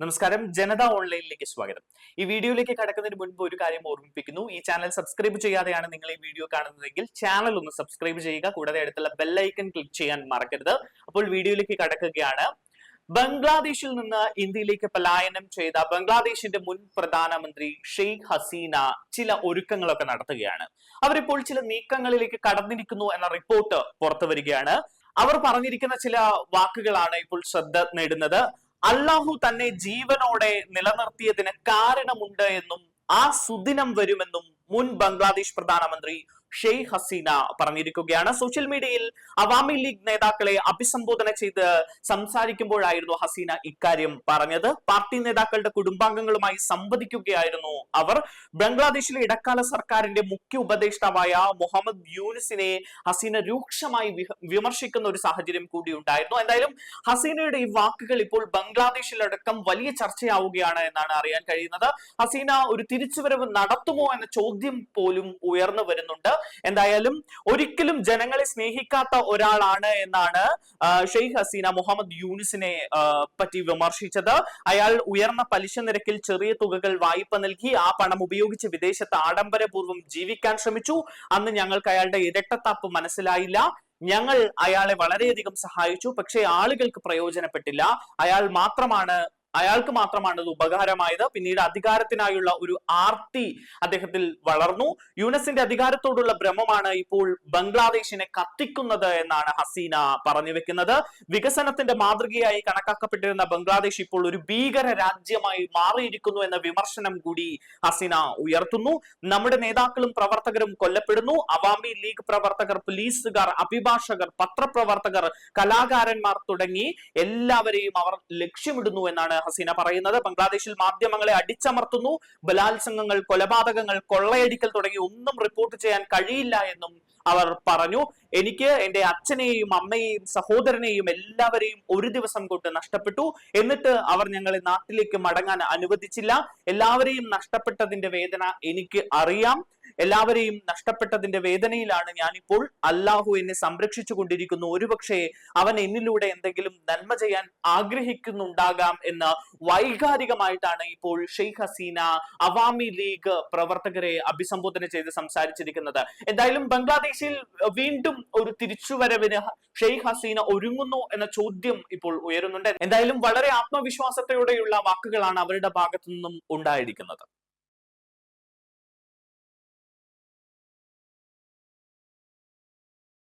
നമസ്കാരം. ജനത ഓൺലൈനിലേക്ക് സ്വാഗതം. ഈ വീഡിയോയിലേക്ക് കടക്കുന്നതിന് മുൻപ് ഒരു കാര്യം ഓർമ്മിപ്പിക്കുന്നു. ഈ ചാനൽ സബ്സ്ക്രൈബ് ചെയ്യാതെയാണ് നിങ്ങൾ ഈ വീഡിയോ കാണുന്നതെങ്കിൽ ചാനൽ ഒന്ന് സബ്സ്ക്രൈബ് ചെയ്യുക. കൂടാതെ അടുത്തുള്ള ബെല്ലൈക്കൺ ക്ലിക്ക് ചെയ്യാൻ മറക്കരുത്. അപ്പോൾ വീഡിയോയിലേക്ക് കടക്കുകയാണ്. ബംഗ്ലാദേശിൽ നിന്ന് ഇന്ത്യയിലേക്ക് പലായനം ചെയ്ത ബംഗ്ലാദേശിന്റെ മുൻ പ്രധാനമന്ത്രി ഷെയ്ഖ് ഹസീന ചില ഒരുക്കങ്ങളൊക്കെ നടത്തുകയാണ്. അവരിപ്പോൾ ചില നീക്കങ്ങളിലേക്ക് കടന്നിരിക്കുന്നു എന്ന റിപ്പോർട്ട് പുറത്തു വരികയാണ് അവർ പറഞ്ഞിരിക്കുന്ന ചില വാക്കുകളാണ് ഇപ്പോൾ ശ്രദ്ധ നേടുന്നത്. അള്ളാഹു തന്നെ ജീവനോടെ നിലനിർത്തിയതിന് കാരണമുണ്ട് എന്നും ആ സുദിനം വരുമെന്നും മുൻ ബംഗ്ലാദേശ് പ്രധാനമന്ത്രി ഷെയ്ഖ് ഹസീന പറഞ്ഞിരിക്കുകയാണ്. സോഷ്യൽ മീഡിയയിൽ അവാമി ലീഗ് നേതാക്കളെ അഭിസംബോധന ചെയ്ത് സംസാരിക്കുമ്പോഴായിരുന്നു ഹസീന ഇക്കാര്യം പറഞ്ഞത്. പാർട്ടി നേതാക്കളുടെ കുടുംബാംഗങ്ങളുമായി സംവദിക്കുകയായിരുന്നു അവർ. ബംഗ്ലാദേശിലെ ഇടക്കാല സർക്കാരിന്റെ മുഖ്യ ഉപദേഷ്ടാവായ മുഹമ്മദ് യൂനിസിനെ ഹസീന രൂക്ഷമായി വിമർശിക്കുന്ന ഒരു സാഹചര്യം കൂടി ഉണ്ടായിരുന്നു. എന്തായാലും ഹസീനയുടെ ഈ വാക്കുകൾ ഇപ്പോൾ ബംഗ്ലാദേശിലടക്കം വലിയ ചർച്ചയാവുകയാണ് എന്നാണ് അറിയാൻ കഴിയുന്നത്. ഹസീന ഒരു തിരിച്ചുവരവ് നടത്തുമോ എന്ന ചോദ്യം പോലും ഉയർന്നു വരുന്നുണ്ട്. എന്തായാലും ഒരിക്കലും ജനങ്ങളെ സ്നേഹിക്കാത്ത ഒരാളാണ് എന്നാണ് ഷെയ്ഖ് ഹസീന മുഹമ്മദ് യൂനിസിനെ പറ്റി വിമർശിച്ചത്. അയാൾ ഉയർന്ന പലിശ നിരക്കിൽ ചെറിയ തുകകൾ വായ്പ നൽകി ആ പണം ഉപയോഗിച്ച് വിദേശത്ത് ആഡംബരപൂർവം ജീവിക്കാൻ ശ്രമിച്ചു. അന്ന് ഞങ്ങൾക്ക് അയാളുടെ ഇരട്ടത്താപ്പ് മനസ്സിലായില്ല. ഞങ്ങൾ അയാളെ വളരെയധികം സഹായിച്ചു. പക്ഷേ ആളുകൾക്ക് പ്രയോജനപ്പെട്ടില്ല. അയാൾ മാത്രമാണ് അയാൾക്ക് മാത്രമാണ് ഇത് ഉപകാരമായത്. പിന്നീട് അധികാരത്തിനായുള്ള ഒരു ആർത്തി അദ്ദേഹത്തിൽ വളർന്നു. യുനസിന്റെ അധികാരത്തോടുള്ള ഭ്രമമാണ് ഇപ്പോൾ ബംഗ്ലാദേശിനെ കത്തിക്കുന്നത് എന്നാണ് ഹസീന പറഞ്ഞു വെക്കുന്നത്. വികസനത്തിന്റെ മാതൃകയായി കണക്കാക്കപ്പെട്ടിരുന്ന ബംഗ്ലാദേശ് ഇപ്പോൾ ഒരു ഭീകര രാജ്യമായി മാറിയിരിക്കുന്നു എന്ന വിമർശനം കൂടി ഹസീന ഉയർത്തുന്നു. നമ്മുടെ നേതാക്കളും പ്രവർത്തകരും കൊല്ലപ്പെടുന്നു. അവാമി ലീഗ് പ്രവർത്തകർ പോലീസുകാർ അഭിഭാഷകർ പത്രപ്രവർത്തകർ കലാകാരന്മാർ തുടങ്ങി എല്ലാവരെയും അവർ ലക്ഷ്യമിടുന്നു എന്നാണ് ഹസീന പറയുന്നത്. ബംഗ്ലാദേശിൽ മാധ്യമങ്ങളെ അടിച്ചമർത്തുന്നു. ബലാത്സംഗങ്ങൾ കൊലപാതകങ്ങൾ കൊള്ളയടിക്കൽ തുടങ്ങി ഒന്നും റിപ്പോർട്ട് ചെയ്യാൻ കഴിയില്ല എന്നും അവർ പറഞ്ഞു. എനിക്ക് എന്റെ അച്ഛനെയും അമ്മയെയും സഹോദരനെയും എല്ലാവരെയും ഒരു ദിവസം കൊണ്ട് നഷ്ടപ്പെട്ടു. എന്നിട്ട് അവർ ഞങ്ങളെ നാട്ടിലേക്ക് മടങ്ങാൻ അനുവദിച്ചില്ല. എല്ലാവരെയും നഷ്ടപ്പെട്ടതിന്റെ വേദന എനിക്ക് അറിയാം. എല്ലാവരെയും നഷ്ടപ്പെട്ടതിന്റെ വേദനയിലാണ് ഞാനിപ്പോൾ. അല്ലാഹു എന്നെ സംരക്ഷിച്ചു കൊണ്ടിരിക്കുന്നു. ഒരുപക്ഷെ അവൻ എന്നിലൂടെ എന്തെങ്കിലും നന്മ ചെയ്യാൻ ആഗ്രഹിക്കുന്നുണ്ടാകാം എന്ന് വൈകാരികമായിട്ടാണ് ഇപ്പോൾ ഷെയ്ഖ് ഹസീന അവാമി ലീഗ് പ്രവർത്തകരെ അഭിസംബോധന ചെയ്ത് സംസാരിച്ചിരിക്കുന്നത്. എന്തായാലും ബംഗ്ലാദേശിൽ വീണ്ടും ഒരു തിരിച്ചുവരവിന് ഷെയ്ഖ് ഹസീന ഒരുങ്ങുന്നു എന്ന ചോദ്യം ഇപ്പോൾ ഉയരുന്നുണ്ട്. എന്തായാലും വളരെ ആത്മവിശ്വാസത്തോടെയുള്ള വാക്കുകളാണ് അവരുടെ ഭാഗത്തു നിന്നും ഉണ്ടായിരിക്കുന്നത്.